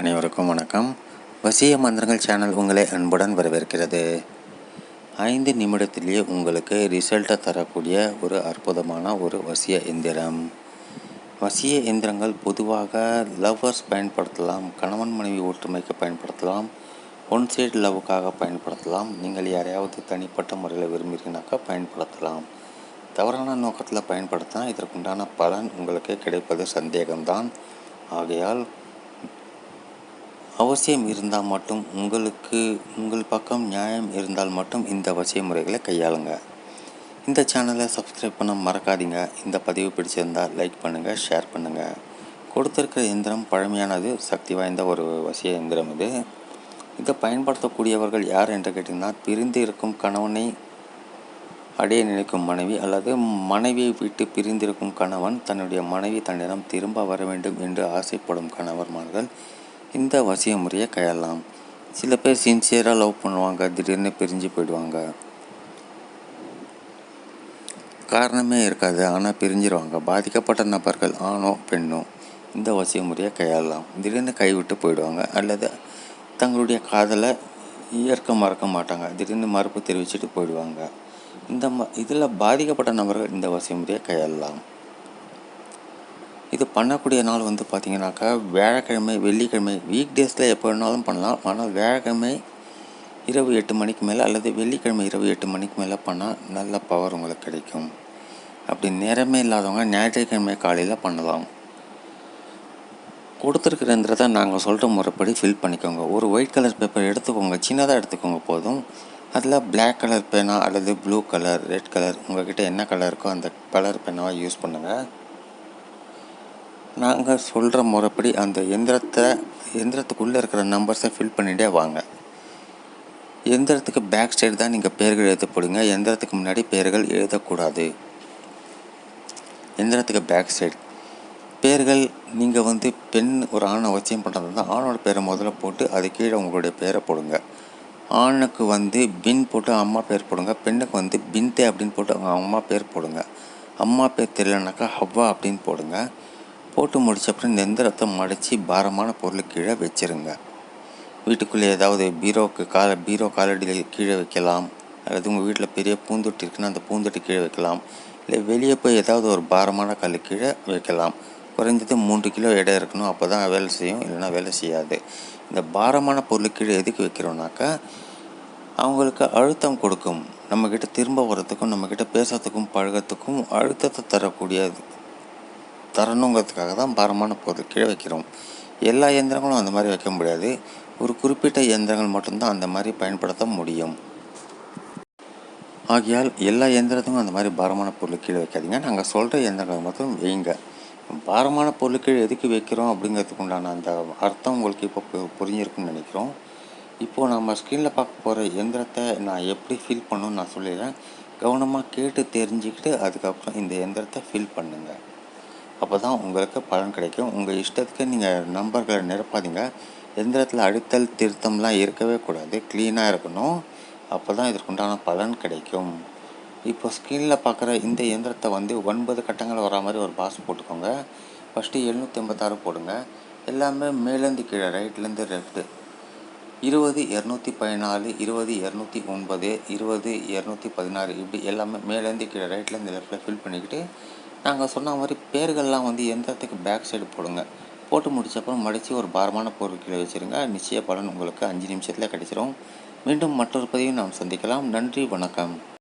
அனைவருக்கும் வணக்கம். வசிய மந்திரங்கள் சேனல் உங்களை அன்புடன் வரவேற்கிறது. ஐந்து நிமிடத்திலேயே உங்களுக்கு ரிசல்ட்டை தரக்கூடிய ஒரு அற்புதமான ஒரு வசிய எந்திரம். வசிய எந்திரங்கள் பொதுவாக லவ்வர்ஸ் பயன்படுத்தலாம் கணவன் மனைவி ஒற்றுமைக்கு பயன்படுத்தலாம் ஒன் சைடு லவ்வுக்காக பயன்படுத்தலாம் நீங்கள் யாரையாவது தனிப்பட்ட முறையில் விரும்புகிறீங்கனாக்கா பயன்படுத்தலாம். தவறான நோக்கத்தில் பயன்படுத்தினா இதற்குண்டான பலன் உங்களுக்கு கிடைப்பது சந்தேகம்தான். ஆகையால் அவசியம் இருந்தால் மட்டும் உங்களுக்கு உங்கள் பக்கம் நியாயம் இருந்தால் மட்டும் இந்த வசிய முறைகளை கையாளுங்க. இந்த சேனலை சப்ஸ்கிரைப் பண்ண மறக்காதீங்க. இந்த பதிவு பிடிச்சிருந்தால் லைக் பண்ணுங்கள் ஷேர் பண்ணுங்கள் கொடுத்துருக்கிற எந்திரம் பழமையானது சக்தி வாய்ந்த ஒரு வசிய எந்திரம் இது. இதை பயன்படுத்தக்கூடியவர்கள் யார் என்று கேட்டிங்கன்னா பிரிந்து இருக்கும் கணவனை அடைய நினைக்கும் மனைவி அல்லது மனைவியை விட்டு பிரிந்திருக்கும் கணவன் தன்னுடைய மனைவி தன்னிடம் திரும்ப வர வேண்டும் என்று ஆசைப்படும் கணவர்மார்கள் இந்த வசிய முறையை கையாளலாம். சில பேர் சின்சியராக லவ் பண்ணுவாங்க திடீர்னு பிரிஞ்சு போயிடுவாங்க. காரணமே இருக்காது ஆனால் பிரிஞ்சிருவாங்க. பாதிக்கப்பட்ட நபர்கள் ஆணோ பெண்ணோ இந்த வசிய முறையை கையாளலாம். திடீர்னு கைவிட்டு போயிடுவாங்க அல்லது தங்களுடைய காதலை ஏற்க மறக்க மாட்டாங்க. திடீர்னு மறுப்பு தெரிவிச்சுட்டு போயிடுவாங்க. இந்த ம இதில் பாதிக்கப்பட்ட நபர்கள் இந்த வசிய முறையை கையாளலாம். இது பண்ணக்கூடிய நாள் வந்து பார்த்திங்கனாக்கா வியாழக்கிழமை வெள்ளிக்கிழமை வீக் டேஸில் எப்போ வேணாலும் பண்ணலாம். ஆனால் வியாழக்கிழமை இரவு எட்டு மணிக்கு மேலே அல்லது வெள்ளிக்கிழமை இரவு எட்டு மணிக்கு மேலே பண்ணால் நல்ல பவர் உங்களுக்கு கிடைக்கும். அப்படி நேரமே இல்லாதவங்க ஞாயிற்றுக்கிழமை காலையில் பண்ணலாம். கொடுத்துருக்குறன்றதை நாங்கள் சொல்கிற முறைப்படி ஃபில் பண்ணிக்கோங்க. ஒரு ஒயிட் கலர் பேப்பர் எடுத்துக்கோங்க. சின்னதாக எடுத்துக்கோங்க போதும். அதில் பிளாக் கலர் பேனா அல்லது ப்ளூ கலர் ரெட் கலர் உங்கள்கிட்ட என்ன கலர் இருக்கோ அந்த கலர் பேனாவை யூஸ் பண்ணுங்கள் நாங்கள் சொல்கிற முறைப்படி அந்த எந்திரத்தை எந்திரத்துக்குள்ளே இருக்கிற நம்பர்ஸை ஃபில் பண்ணிகிட்டே வாங்க. எந்திரத்துக்கு பேக் சைடு தான் நீங்கள் பேர்கள் எழுதப்படுங்க எந்திரத்துக்கு முன்னாடி பேர்கள் எழுதக்கூடாது. எந்திரத்துக்கு பேக் சைடு பேர்கள் நீங்கள் வந்து பெண் ஒரு ஆணை அவசியம் பண்ணுறது தான் ஆணோட பேரை முதல்ல போட்டு அது கீழே உங்களுடைய பேரை போடுங்க. ஆணுக்கு வந்து பின் போட்டு அம்மா பேர் போடுங்க. பெண்ணுக்கு வந்து பின்தே அப்படின்னு போட்டு அவங்க அம்மா பேர் போடுங்க. அம்மா பேர் தெரியலனாக்கா ஹவ்வா அப்படின்னு போடுங்க. போட்டு முடிச்ச நெந்தரத்தை இந்த மடித்து பாரமான பொருள் கீழே வச்சுருங்க. வீட்டுக்குள்ளே ஏதாவது பீரோவுக்கு கால பீரோ காலடியில் கீழே வைக்கலாம். அல்லது உங்கள் வீட்டில் பெரிய பூந்தொட்டி இருக்குன்னா அந்த பூந்தொட்டி கீழே வைக்கலாம். இல்லை வெளியே போய் ஏதாவது ஒரு பாரமான கல் கீழே வைக்கலாம். குறைஞ்சது மூன்று கிலோ எடை இருக்கணும். அப்போ தான் வேலை செய்யும். இல்லைன்னா வேலை செய்யாது. இந்த பாரமான பொருள் கீழே எதுக்கு வைக்கிறோம்னாக்கா அவங்களுக்கு அழுத்தம் கொடுக்கும். நம்மக்கிட்ட திரும்ப வர்றதுக்கும் நம்மக்கிட்ட பேசுறதுக்கும் பழகிறதுக்கும் அழுத்தத்தை தரக்கூடியது. தரணுங்கிறதுக்காக தான் பாரமான பொருள் கீழே வைக்கிறோம். எல்லா இயந்திரங்களும் அந்த மாதிரி வைக்க முடியாது. ஒரு குறிப்பிட்ட இயந்திரங்கள் மட்டும்தான் அந்த மாதிரி பயன்படுத்த முடியும். ஆகையால் எல்லா இயந்திரத்துக்கும் அந்த மாதிரி பாரமான பொருள் கீழே வைக்காதீங்க. நாங்கள் சொல்கிற இயந்திரங்களை மட்டும் வைங்க. பாரமான பொருள் கீழே எதுக்கு வைக்கிறோம் அப்படிங்கிறதுக்கு உண்டான அந்த அர்த்தம் உங்களுக்கு இப்போ புரிஞ்சிருக்குன்னு நினைக்கிறோம். இப்போது நம்ம ஸ்க்ரீனில் பார்க்க போகிற எந்திரத்தை நான் எப்படி ஃபில் பண்ணணும்னு நான் சொல்லிடுறேன். கவனமாக கேட்டு தெரிஞ்சுக்கிட்டு அதுக்கப்புறம் இந்த எந்திரத்தை ஃபில் பண்ணுங்கள் அப்போ தான் உங்களுக்கு பலன் கிடைக்கும். உங்கள் இஷ்டத்துக்கு நீங்கள் நம்பர்களை நிரப்பாதீங்க. எந்திரத்தில் அழுத்தல் திருத்தம்லாம் இருக்கவே கூடாது. க்ளீனாக இருக்கணும். அப்போ தான் இதற்குண்டான பலன் கிடைக்கும். இப்போ ஸ்க்ரீனில் பார்க்குற இந்த இயந்திரத்தை வந்து ஒன்பது கட்டங்கள் வரா மாதிரி ஒரு பாஸ் போட்டுக்கோங்க. ஃபஸ்ட்டு எழுநூற்றி ஐம்பத்தாறு போடுங்க. எல்லாமே மேலேருந்து கீழே ரைட்லேருந்து லெஃப்ட்டு இருபது இரநூத்தி பதினாலு இருபது இரநூத்தி ஒன்பது இருபது இரநூத்தி பதினாறு இப்படி எல்லாமே மேலேருந்து கீழே ரைட்லேருந்து லெஃப்ட்டில் ஃபில் பண்ணிக்கிட்டு நாங்கள் சொன்ன மாதிரி பேர்கள்லாம் வந்து எந்திரத்துக்கு பேக் சைடு போடுங்க. போட்டு முடிச்சப்பறம் மடித்து ஒரு பாரமான பொருட்களை வச்சுருங்க. நிச்சய பலன் உங்களுக்கு அஞ்சு நிமிஷத்தில் கிடைச்சிரும். மீண்டும் மற்றொரு பதிவை நாம் சந்திக்கலாம். நன்றி வணக்கம்.